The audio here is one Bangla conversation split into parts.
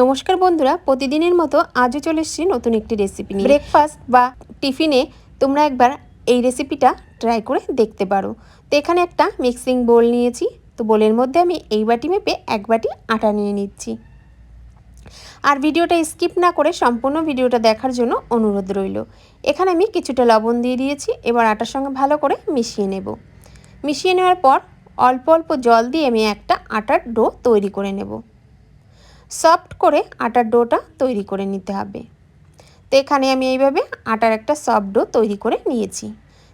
নমস্কার বন্ধুরা, প্রতিদিনের মতো আজও চলে এসেছি নতুন একটি রেসিপি নিয়ে। ব্রেকফাস্ট বা টিফিনে তোমরা একবার এই রেসিপিটা ট্রাই করে দেখতে পারো। তো এখানে একটা মিক্সিং বোল নিয়েছি। তো বোলের মধ্যে আমি এই বাটি মেপে এক বাটি আটা নিয়ে নিচ্ছি। আর ভিডিওটা স্কিপ না করে সম্পূর্ণ ভিডিওটা দেখার জন্য অনুরোধ রইল। এখানে আমি কিছুটা লবণ দিয়ে দিয়েছি। এবার আটার সঙ্গে ভালো করে মিশিয়ে নেব। মিশিয়ে নেওয়ার পর অল্প অল্প জল দিয়ে আমি একটা আটার ডো তৈরি করে নেব। সফট করে আটার ডোটা তৈরি করে নিতে হবে। তো এখানে আমি এইভাবে আটার একটা সফট ডো তৈরি করে নিয়েছি।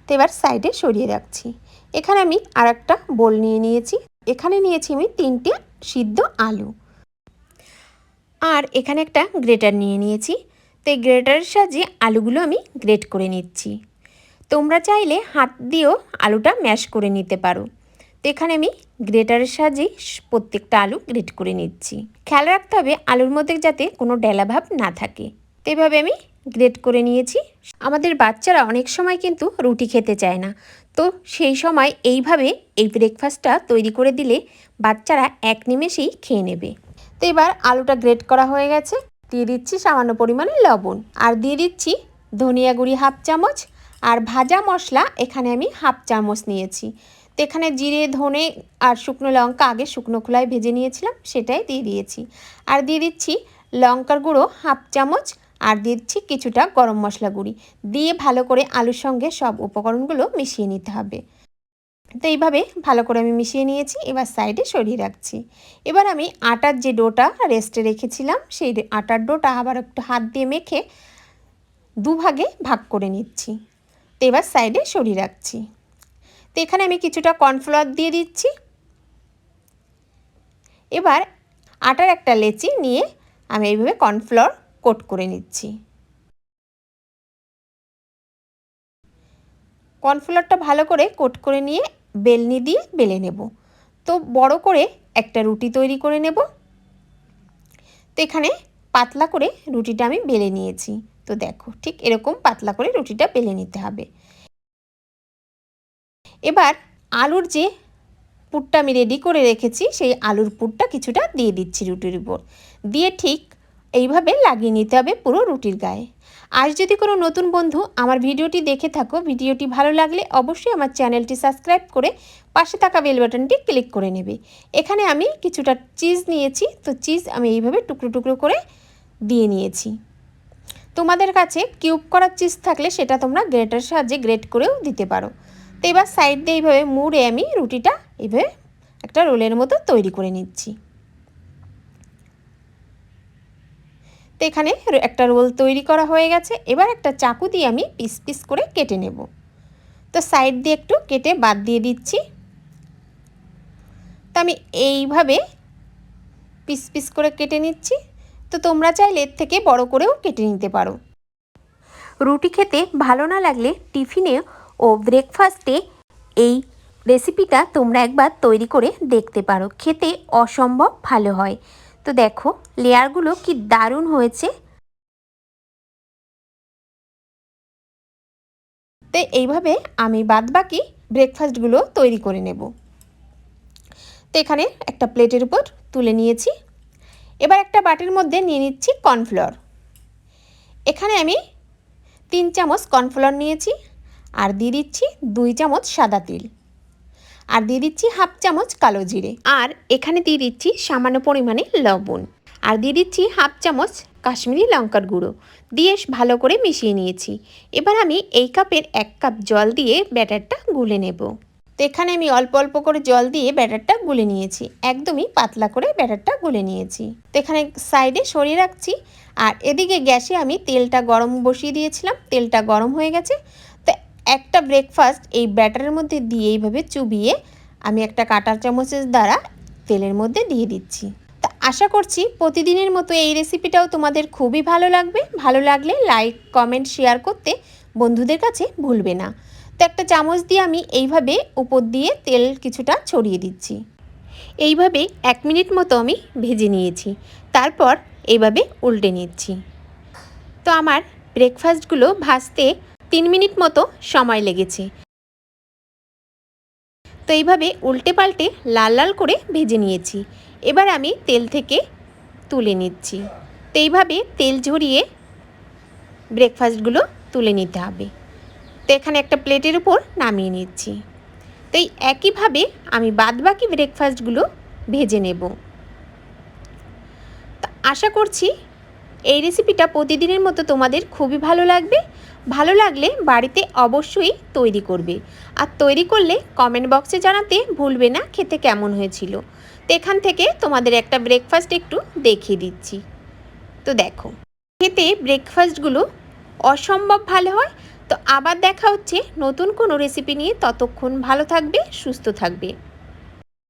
তো এবার সাইডে সরিয়ে রাখছি। এখানে আমি আর একটা বোল নিয়ে নিয়েছি। এখানে নিয়েছি আমি তিনটে সিদ্ধ আলু। আর এখানে একটা গ্রেটার নিয়ে নিয়েছি। তো এই গ্রেটারের সাহায্যে আলুগুলো আমি গ্রেট করে নিচ্ছি। তোমরা চাইলে হাত দিয়েও আলুটা ম্যাশ করে নিতে পারো। তো এখানে আমি গ্রেটারের সাহায্যেই প্রত্যেকটা আলু গ্রেট করে নিচ্ছি। খেয়াল রাখতে হবে আলুর মধ্যে যাতে কোনো ডেলা ভাব না থাকে। তো এভাবে আমি গ্রেট করে নিয়েছি। আমাদের বাচ্চারা অনেক সময় কিন্তু রুটি খেতে চায় না। তো সেই সময় এইভাবে এই ব্রেকফাস্টটা তৈরি করে দিলে বাচ্চারা এক নিমেষেই খেয়ে নেবে। তো এবার আলুটা গ্রেট করা হয়ে গেছে। দিয়ে দিচ্ছি সামান্য পরিমাণে লবণ। আর দিয়ে দিচ্ছি ধনিয়া গুঁড়ি হাফ চামচ। আর ভাজা মশলা এখানে আমি হাফ চামচ নিয়েছি। তো এখানে জিরে, ধনে আর শুকনো লঙ্কা আগে শুকনো খোলায় ভেজে নিয়েছিলাম, সেটাই দিয়ে দিয়েছি। আর দিয়ে দিচ্ছি লঙ্কার গুঁড়ো হাফ চামচ আর দিয়ে দিচ্ছি কিছুটা গরম মশলা গুঁড়ি। দিয়ে ভালো করে আলুর সঙ্গে সব উপকরণগুলো মিশিয়ে নিতে হবে। তো এইভাবে ভালো করে আমি মিশিয়ে নিয়েছি, এবার সাইডে সরিয়ে রাখছি। এবার আমি আটার যে ডোটা রেস্টে রেখেছিলাম, সেই আটার ডোটা আবার একটু হাত দিয়ে মেখে দুভাগে ভাগ করে নিচ্ছি। তো এবার সাইডে সরিয়ে রাখছি। তো এখানে আমি কিছুটা কর্নফ্লাওয়ার দিয়ে দিচ্ছি। এবার আটার একটা লেচি নিয়ে আমি এইভাবে কর্নফ্লাওয়ার কোট করে নিচ্ছি। কর্নফ্লাওয়ারটা ভালো করে কোট করে নিয়ে বেলনি দিয়ে বেলে নেব। তো বড় করে একটা রুটি তৈরি করে নেব। তো এখানে পাতলা করে রুটিটা আমি বেলে নিয়েছি। তো দেখো ঠিক এরকম পাতলা করে রুটিটা বেলে নিতে হবে। এবার আলুর যে পুরটা আমি রেডি করে রেখেছি, সেই আলুর পুরটা কিছুটা দিয়ে দিচ্ছি রুটির উপর। দিয়ে ঠিক এইভাবে লাগিয়ে নিতে হবে পুরো রুটির গায়ে। আজ যদি কোনো নতুন বন্ধু আমার ভিডিওটি দেখে থাকো, ভিডিওটি ভালো লাগলে অবশ্যই আমার চ্যানেলটি সাবস্ক্রাইব করে পাশে থাকা বেল বাটনটি ক্লিক করে নেবে। এখানে আমি কিছুটা চিজ নিয়েছি, তো চিজ আমি এইভাবে টুকরো টুকরো করে দিয়ে নিয়েছি। তোমাদের কাছে কিউব করার চিজ থাকলে সেটা তোমরা গ্রেটার সাহায্যে গ্রেট করেও দিতে পারো। তো এবার সাইড দিয়ে এইভাবে মুড়ে আমি রুটিটা এইভাবে একটা রোলের মতো তৈরি করে নিচ্ছি। তো এখানে একটা রোল তৈরি করা হয়ে গেছে। এবার একটা চাকু দিয়ে আমি পিস পিস করে কেটে নেব। তো সাইড দিয়ে একটু কেটে বাদ দিয়ে দিচ্ছি। তো আমি এইভাবে পিস পিস করে কেটে নিচ্ছি। তো তোমরা চাইলে এর থেকে বড় করেও কেটে নিতে পারো। রুটি খেতে ভালো না লাগলে টিফিনে ও ব্রেকফাস্টে এই রেসিপিটা তোমরা একবার তৈরি করে দেখতে পারো। খেতে অসম্ভব ভালো হয়। তো দেখো লেয়ারগুলো কি দারুণ হয়েছে। তো এইভাবে আমি বাদবাকি ব্রেকফাস্টগুলো তৈরি করে নেব। তো এখানে একটা প্লেটের উপর তুলে নিয়েছি। এবার একটা বাটির মধ্যে নিয়ে নিচ্ছি কর্নফ্লাওয়ার এখানে আমি তিন চামচ কর্নফ্লাওয়ার নিয়েছি। আর দিয়ে দিচ্ছি দুই চামচ সাদা তিল। আর দিয়ে দিচ্ছি হাফ চামচ কালো জিরে। আর এখানে দিয়ে দিচ্ছি সামান্য পরিমাণে লবণ। আর দিয়ে দিচ্ছি হাফ চামচ কাশ্মীরি লঙ্কার গুঁড়ো। দিয়ে ভালো করে মিশিয়ে নিয়েছি। এবার আমি এই কাপের এক কাপ জল দিয়ে ব্যাটারটা গুলে নেব। তো এখানে আমি অল্প অল্প করে জল দিয়ে ব্যাটারটা গুলে নিয়েছি। একদমই পাতলা করে ব্যাটারটা গুলে নিয়েছি। তো এখানে সাইডে সরিয়ে রাখছি। আর এদিকে গ্যাসে আমি তেলটা গরম বসিয়ে দিয়েছিলাম। তেলটা গরম হয়ে গেছে। একটা ব্রেকফাস্ট এই ব্যাটারের মধ্যে দিয়ে এইভাবে চুবিয়ে আমি একটা কাঁটার চামচের দ্বারা তেলের মধ্যে দিয়ে দিচ্ছি। তা আশা করছি প্রতিদিনের মতো এই রেসিপিটাও তোমাদের খুবই ভালো লাগবে। ভালো লাগলে লাইক কমেন্ট শেয়ার করতে বন্ধুদের কাছে ভুলবে না। তো একটা চামচ দিয়ে আমি এইভাবে উপর দিয়ে তেল কিছুটা ছড়িয়ে দিচ্ছি। এইভাবে এক মিনিট মতো আমি ভেজে নিয়েছি। তারপর এইভাবে উল্টে নিচ্ছি। তো আমার ব্রেকফাস্টগুলো ভাজতে তিন মিনিট মতো সময় লেগেছে। তো এইভাবে উল্টে পাল্টে লাল লাল করে ভেজে নিয়েছি। এবার আমি তেল থেকে তুলে নিচ্ছি। তো এইভাবে তেল ঝরিয়ে ব্রেকফাস্টগুলো তুলে নিতে হবে। তো এখানে একটা প্লেটের উপর নামিয়ে নিচ্ছি। তো এই একইভাবে আমি বাদবাকি ব্রেকফাস্টগুলো ভেজে নেব। আশা করছি এই রেসিপিটা প্রতিদিনের মতো তোমাদের খুবই ভালো লাগবে। ভালো লাগলে বাড়িতে অবশ্যই তৈরি করবে। আর তৈরি করলে কমেন্ট বক্সে জানাতে ভুলবে না খেতে কেমন হয়েছিল। তো এখান থেকে তোমাদের একটা ব্রেকফাস্ট একটু দেখিয়ে দিচ্ছি। তো দেখো, খেতে ব্রেকফাস্টগুলো অসম্ভব ভালো হয়। তো আবার দেখা হচ্ছে নতুন কোনো রেসিপি নিয়ে। ততক্ষণ ভালো থাকবে, সুস্থ থাকবে।